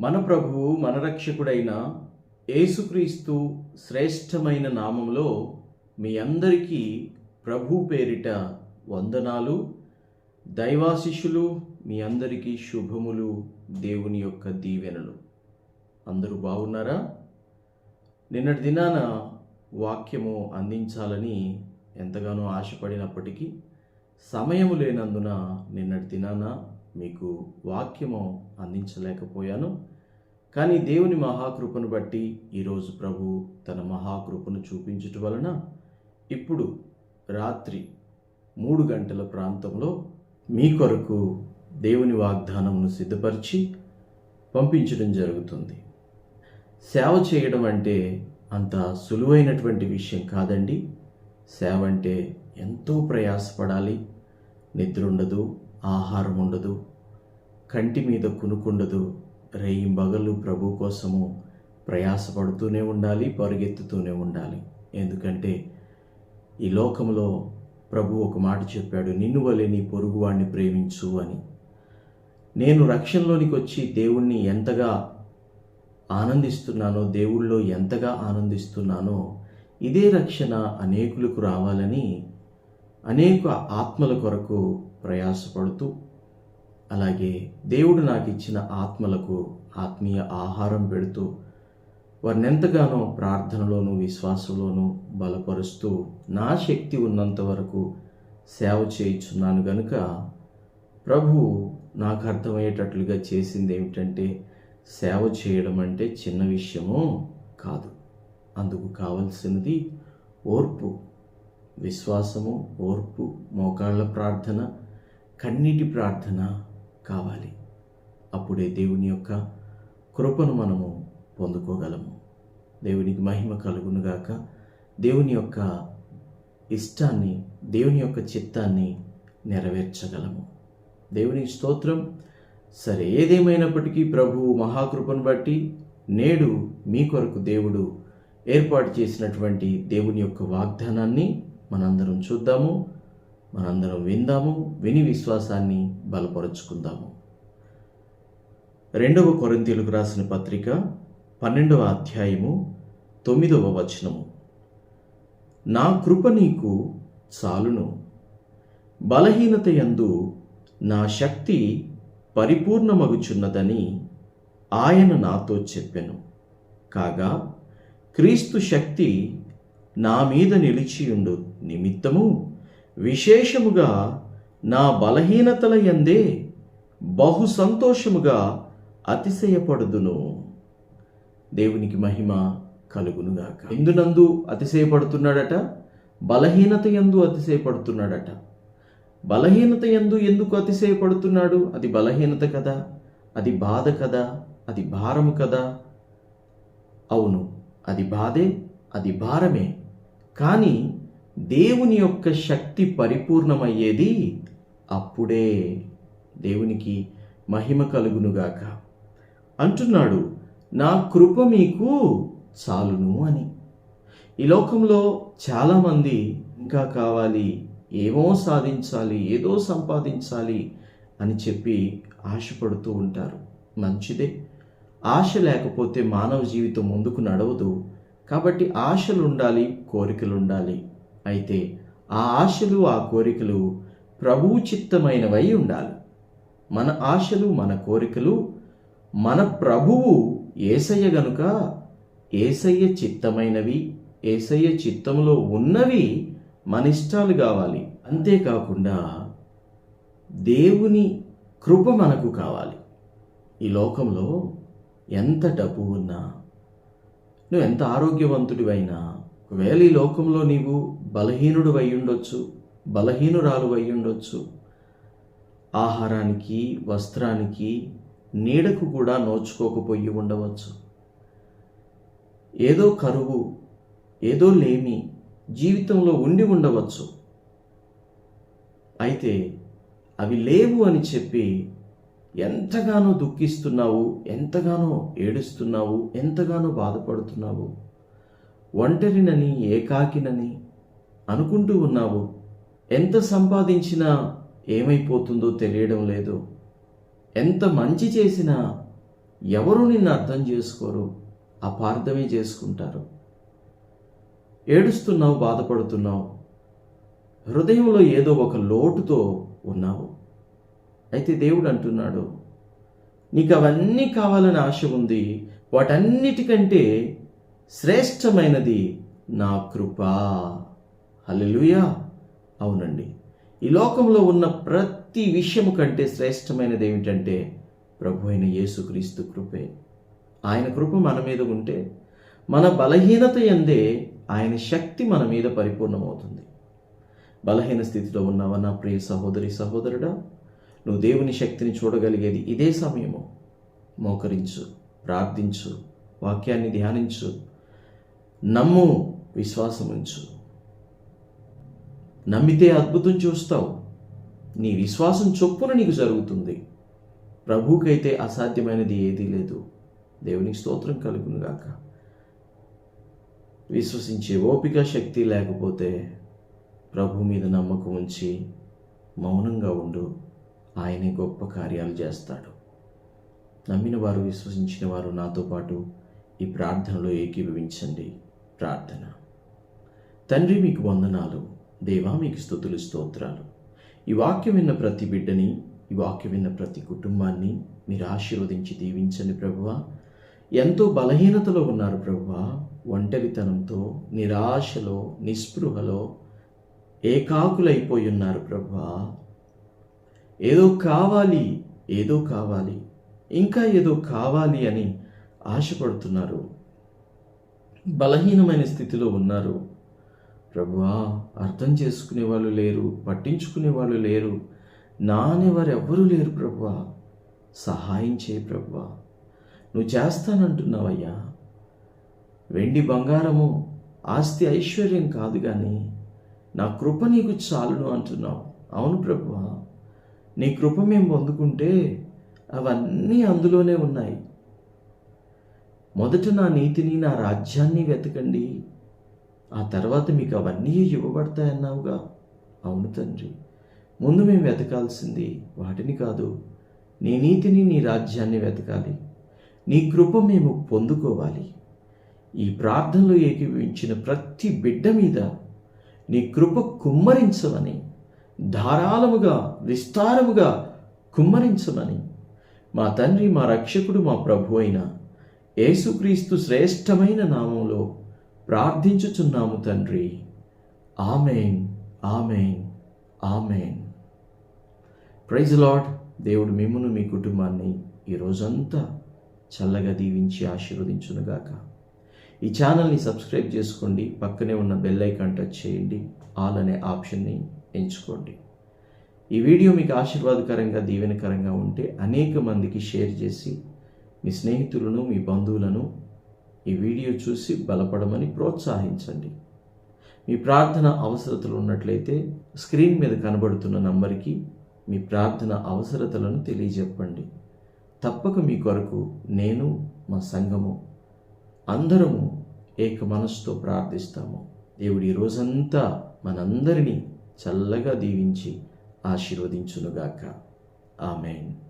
మన ప్రభువు మన రక్షకుడైన యేసుక్రీస్తు శ్రేష్టమైన నామంలో మీ అందరికీ ప్రభు పేరిట వందనాలు. దైవాశిష్యులు మీ అందరికీ శుభములు. దేవుని యొక్క దీవెనలు. అందరూ బాగున్నారా? నిన్నటి దినాన వాక్యము అందించాలని ఎంతగానో ఆశపడినప్పటికీ సమయము లేనందున నిన్నటి దినాన మీకు వాక్యము అందించలేకపోయాను. కానీ దేవుని మహాకృపను బట్టి ఈరోజు ప్రభు తన మహాకృపను చూపించుట వలన ఇప్పుడు రాత్రి మూడు గంటల ప్రాంతంలో మీ కొరకు దేవుని వాగ్దానమును సిద్ధపరిచి పంపించడం జరుగుతుంది. సేవ చేయడం అంటే అంత సులువైనటువంటి విషయం కాదండి. సేవ అంటే ఎంతో ప్రయాసపడాలి. నిద్ర ఉండదు ఆహారం ఉండదు కంటి మీద కునుకుండదు రేయింబగళ్ళు ప్రభు కోసము ప్రయాసపడుతూనే ఉండాలి పరిగెత్తుతూనే ఉండాలి. ఎందుకంటే ఈ లోకంలో ప్రభు ఒక మాట చెప్పాడు నిన్ను వలె నీ పొరుగువాడిని ప్రేమించు అని. నేను రక్షణలోనికి వచ్చి దేవుణ్ణి ఎంతగా ఆనందిస్తున్నానో దేవుళ్ళో ఎంతగా ఆనందిస్తున్నానో ఇదే రక్షణ అనేకులకు రావాలని అనేక ఆత్మల కొరకు ప్రయాసపడుతూ అలాగే దేవుడు నాకు ఇచ్చిన ఆత్మలకు ఆత్మీయ ఆహారం పెడుతూ వారిని ఎంతగానో ప్రార్థనలోను విశ్వాసంలోను బలపరుస్తూ నా శక్తి ఉన్నంత వరకు సేవ చేయించున్నాను గనుక ప్రభు నాకు అర్థమయ్యేటట్లుగా చేసింది ఏమిటంటే సేవ చేయడం అంటే చిన్న విషయము కాదు. అందుకు కావలసినది ఓర్పు విశ్వాసము ఓర్పు మోకాళ్ళ ప్రార్థన కన్నీటి ప్రార్థన కావాలి. అప్పుడే దేవుని యొక్క కృపను మనము పొందుకోగలము. దేవునికి మహిమ కలుగునుగాక దేవుని యొక్క ఇష్టాన్ని దేవుని యొక్క చిత్తాన్ని నెరవేర్చగలము. దేవుని స్తోత్రం సరే ఏదేమైనప్పటికీ ప్రభు మహాకృపను బట్టి నేడు మీ కొరకు దేవుడు ఏర్పాటు చేసినటువంటి దేవుని యొక్క వాగ్దానాన్ని మనందరం చూద్దాము. మనందరం విందాము విని విశ్వాసాన్ని బలపరుచుకుందాము. రెండవ కొరింతీలకు రాసిన పత్రిక పన్నెండవ అధ్యాయము తొమ్మిదవ వచనము. నా కృప నీకు చాలును. బలహీనత యందు నా శక్తి పరిపూర్ణమగుచున్నదని ఆయన నాతో చెప్పెను. కాగా క్రీస్తు శక్తి నా మీద నిలిచియుండు నిమిత్తము విశేషముగా నా బలహీనతల యందే బహు సంతోషముగా అతిశయపడుదును. దేవునికి మహిమ కలుగునుగాక. ఇందునందు అతిశయపడుతున్నాడట? బలహీనత ఎందు అతిశయపడుతున్నాడట. బలహీనత ఎందు ఎందుకు అతిశయపడుతున్నాడు? అది బలహీనత కదా? అది బాధ కదా? అది భారము కదా? అవును అది బాధే అది భారమే. కానీ దేవుని యొక్క శక్తి పరిపూర్ణమయ్యేది అప్పుడే దేవునికి మహిమ కలుగునుగాక. అంటున్నాడు నా కృప మీకు చాలును అని. ఈ లోకంలో చాలామంది ఇంకా కావాలి ఏమో సాధించాలి ఏదో సంపాదించాలి అని చెప్పి ఆశపడుతూ ఉంటారు. మంచిదే. ఆశ లేకపోతే మానవ జీవితం ముందుకు నడవదు. కాబట్టి ఆశలు ఉండాలి కోరికలు ఉండాలి అయితే ఆ ఆశలు ఆ కోరికలు ప్రభువు చిత్తమైనవై ఉండాలి. మన ఆశలు మన కోరికలు మన ప్రభువు ఏసయ్య గనుక ఏసయ్య చిత్తమైనవి ఏసయ్య చిత్తంలో ఉన్నవి మన ఇష్టాలు కావాలి. అంతేకాకుండా దేవుని కృప మనకు కావాలి. ఈ లోకంలో ఎంత డబ్బు ఉన్నా నువ్వు ఎంత ఆరోగ్యవంతుడివైనా ఒకవేళ ఈ లోకంలో నీవు బలహీనుడు అయి బలహీనురాలు అయి ఆహారానికి వస్త్రానికి నీడకు కూడా నోచుకోకపోయి ఉండవచ్చు. ఏదో కరువు ఏదో లేమి జీవితంలో ఉండి ఉండవచ్చు. అయితే అవి లేవు అని చెప్పి ఎంతగానో దుఃఖిస్తున్నావు ఎంతగానో ఏడుస్తున్నావు ఎంతగానో బాధపడుతున్నావు. ఒంటరినని ఏకాకినని అనుకుంటూ ఉన్నావు? ఎంత సంపాదించినా ఏమైపోతుందో తెలియడం లేదు. ఎంత మంచి చేసినా ఎవరు నిన్ను అర్థం చేసుకోరు అపార్థమే చేసుకుంటారు. ఏడుస్తున్నావు బాధపడుతున్నావు. హృదయంలో ఏదో ఒక లోటుతో ఉన్నావు. అయితే దేవుడు అంటున్నాడు నీకు అవన్నీ కావాలని ఆశ ఉంది. వాటన్నిటికంటే శ్రేష్టమైనది నా కృప. హల్లెలూయా. అవునండి. ఈ లోకంలో ఉన్న ప్రతి విషయము కంటే శ్రేష్టమైనది ఏమిటంటే ప్రభు అయిన యేసుక్రీస్తు కృపే. ఆయన కృప మన మీద ఉంటే మన బలహీనత ఎందే ఆయన శక్తి మన మీద పరిపూర్ణమవుతుంది. బలహీన స్థితిలో ఉన్నావా నా ప్రియ సహోదరి సహోదరుడా? నువ్వు దేవుని శక్తిని చూడగలిగేది ఇదే సమయము. మోకరించు ప్రార్థించు వాక్యాన్ని ధ్యానించు నమ్ము విశ్వాసముంచు. నమ్మితే అద్భుతం చూస్తావు. నీ విశ్వాసం చొప్పున నీకు జరుగుతుంది. ప్రభువుకైతే అసాధ్యమైనది ఏదీ లేదు. దేవునికి స్తోత్రం కలుగునుగాక విశ్వసించే ఓపిక శక్తి లేకపోతే ప్రభు మీద నమ్మకం ఉంచి మౌనంగా ఉండు. ఆయనే గొప్ప కార్యాలు చేస్తాడు. నమ్మిన వారు విశ్వసించిన వారు నాతో పాటు ఈ ప్రార్థనలో ఏకీభవించండి. ప్రార్థన. తండ్రి మీకు వందనాలు. దేవా మీకు స్థుతులు స్తోత్రాలు. ఈ వాక్యం విన్న ప్రతి బిడ్డని ఈ వాక్యం విన్న ప్రతి కుటుంబాన్ని మీరు ఆశీర్వదించి దీవించండి ప్రభువా. ఎంతో బలహీనతలో ఉన్నారు ప్రభువా. ఒంటరితనంతో నిరాశలో నిస్పృహలో ఏకాకులైపోయి ఉన్నారు ప్రభువా. ఏదో కావాలి ఏదో కావాలి ఇంకా ఏదో కావాలి అని ఆశపడుతున్నారు. బలహీనమైన స్థితిలో ఉన్నారు ప్రభువా అర్థం చేసుకునే వాళ్ళు లేరు పట్టించుకునే వాళ్ళు లేరు. నా అనేవారు ఎవ్వరూ లేరు ప్రభువా సహాయం చేయి ప్రభువా నువ్వు చేస్తానంటున్నావయ్యా. వెండి బంగారము ఆస్తి ఐశ్వర్యం కాదు కానీ నా కృప నీకు చాలును అంటున్నావు. అవును ప్రభువా నీ కృప మేము పొందుకుంటే అవన్నీ అందులోనే ఉన్నాయి. మొదట నా నీతిని నా రాజ్యాన్ని వెతకండి. ఆ తర్వాత మీకు అవన్నీ ఇవ్వబడతాయన్నావుగా? అవును తండ్రి. ముందు మేము వెతకాల్సింది వాటిని కాదు నీ నీతిని నీ రాజ్యాన్ని వెతకాలి. నీ కృప మేము పొందుకోవాలి. ఈ ప్రార్థనలో ఏకీవించిన ప్రతి బిడ్డ మీద నీ కృప కుమ్మరించమని ధారాళముగా విస్తారముగా కుమ్మరించమని మా తండ్రి మా రక్షకుడు మా ప్రభు అయిన యేసుక్రీస్తు శ్రేష్టమైన నామంలో ప్రార్థించుచున్నాము తండ్రి. Amen amen amen. Praise Lord దేవుడు మిమ్మును మీ కుటుంబాన్ని ఈ రోజంతా చల్లగా దీవించి ఆశీర్వదించునుగాక. ఈ ఛానల్ని సబ్స్క్రైబ్ చేసుకోండి పక్కనే ఉన్న బెల్ ఐకాన్ టచ్ చేయండి ఆల్ అనే ఆప్షన్ని ఎంచుకోండి. ఈ వీడియో మీకు ఆశీర్వాదకరంగా దీవెనకరంగా ఉంటే అనేక మందికి షేర్ చేసి మీ స్నేహితులను మీ బంధువులను ఈ వీడియో చూసి బలపడమని ప్రోత్సహించండి. మీ ప్రార్థన అవసరతలు ఉన్నట్లయితే స్క్రీన్ మీద కనబడుతున్న నంబర్కి మీ ప్రార్థన అవసరతలను తెలియజెప్పండి. తప్పక మీ కొరకు నేను మా సంఘము అందరము ఏక మనసుతో ప్రార్థిస్తాము. దేవుడి ఈ రోజంతా మనందరినీ చల్లగా దీవించి ఆశీర్వదించునుగాక. ఆమెన్.